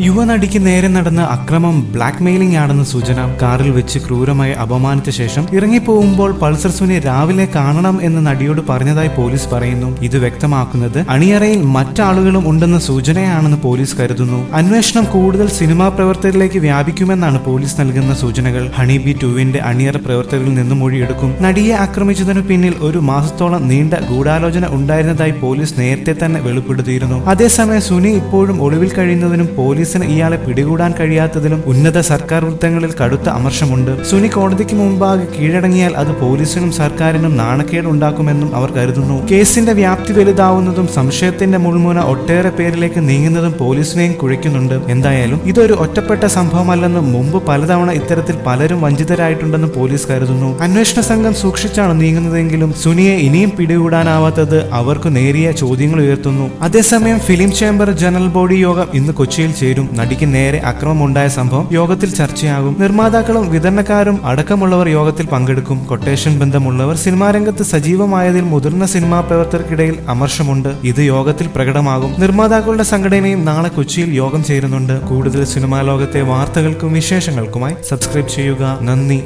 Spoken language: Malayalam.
യുവനടിക്ക് നേരെ നടന്ന അക്രമം ബ്ലാക്ക് മെയിലിംഗ് ആണെന്ന സൂചന കാറിൽ വെച്ച് ക്രൂരമായി അപമാനിച്ച ശേഷം ഇറങ്ങിപ്പോകുമ്പോൾ പൾസർ സുനെ രാവിലെ കാണണം എന്ന് നടിയോട് പറഞ്ഞതായി പോലീസ് പറയുന്നു. ഇത് വ്യക്തമാക്കുന്നത് അണിയറയിൽ മറ്റാളുകളും ഉണ്ടെന്ന സൂചനയാണെന്ന് പോലീസ് കരുതുന്നു. അന്വേഷണം കൂടുതൽ സിനിമാ പ്രവർത്തകരിലേക്ക് വ്യാപിക്കുമെന്നാണ് പോലീസ് നൽകുന്ന സൂചനകൾ. ഹണി ബി ടുവിന്റെ അണിയറ പ്രവർത്തകരിൽ നിന്നും മൊഴിയെടുക്കും. നടിയെ ആക്രമിച്ചതിനു പിന്നിൽ ഒരു മാസത്തോളം നീണ്ട ഗൂഢാലോചന ഉണ്ടായിരുന്നതായി പോലീസ് നേരത്തെ തന്നെ വെളിപ്പെടുത്തിയിരുന്നു. അതേസമയം സുനി ഇപ്പോഴും ഒളിവിൽ കഴിയുന്നതിനും പോലീസിന് ഇയാളെ പിടികൂടാൻ കഴിയാത്തതിലും ഉന്നത സർക്കാർ വൃത്തങ്ങളിൽ കടുത്ത അമർഷമുണ്ട്. സുനി കോടതിക്ക് മുമ്പാകെ കീഴടങ്ങിയാൽ അത് പോലീസിനും സർക്കാരിനും നാണക്കേട് ഉണ്ടാക്കുമെന്നും അവർ കരുതുന്നു. കേസിന്റെ വ്യാപ്തി വലുതാവുന്നതും സംശയത്തിന്റെ മുൾമുന ഒട്ടേറെ പേരിലേക്ക് നീങ്ങുന്നതും പോലീസിനെയും കുഴിക്കുന്നുണ്ട് എന്തായാലും ഇതൊരു ഒറ്റപ്പെട്ട സംഭവമല്ലെന്നും മുമ്പ് പലതവണ ഇത്തരത്തിൽ പലരും വഞ്ചിതരായിട്ടുണ്ടെന്നും പോലീസ് കരുതുന്നു. അന്വേഷണ സംഘം സൂക്ഷിച്ചാണ് നീങ്ങുന്നതെങ്കിലും സുനിയെ ഇനിയും പിടികൂടാനാവാത്തത് അവർക്ക് നേരിയ ചോദ്യങ്ങൾ ഉയർത്തുന്നു. അതേസമയം ഫിലിം ചേംബർ ജനറൽ ബോഡി യോഗം ഇന്ന് കൊച്ചിയിൽ ചേരും നടിക്ക് നേരെ അക്രമമുണ്ടായ സംഭവം യോഗത്തിൽ ചർച്ചയാകും. നിർമ്മാതാക്കളും വിതരണക്കാരും അടക്കമുള്ളവർ യോഗത്തിൽ പങ്കെടുക്കും. കൊട്ടേഷൻ ബന്ധമുള്ളവർ സിനിമാ രംഗത്ത് സജീവമായതിൽ മുതിർന്ന സിനിമാ പ്രവർത്തകർക്കിടയിൽ അമർഷമുണ്ട്. ഇത് യോഗത്തിൽ പ്രകടമാകും. നിർമ്മാതാക്കളുടെ സംഘടനയും നാളെ കൊച്ചിയിൽ യോഗം ചേരുന്നുണ്ട്. കൂടുതൽ സിനിമാ ലോകത്തെ വാർത്തകൾക്കും വിശേഷങ്ങൾക്കുമായി സബ്സ്ക്രൈബ് ചെയ്യുക. നന്ദി.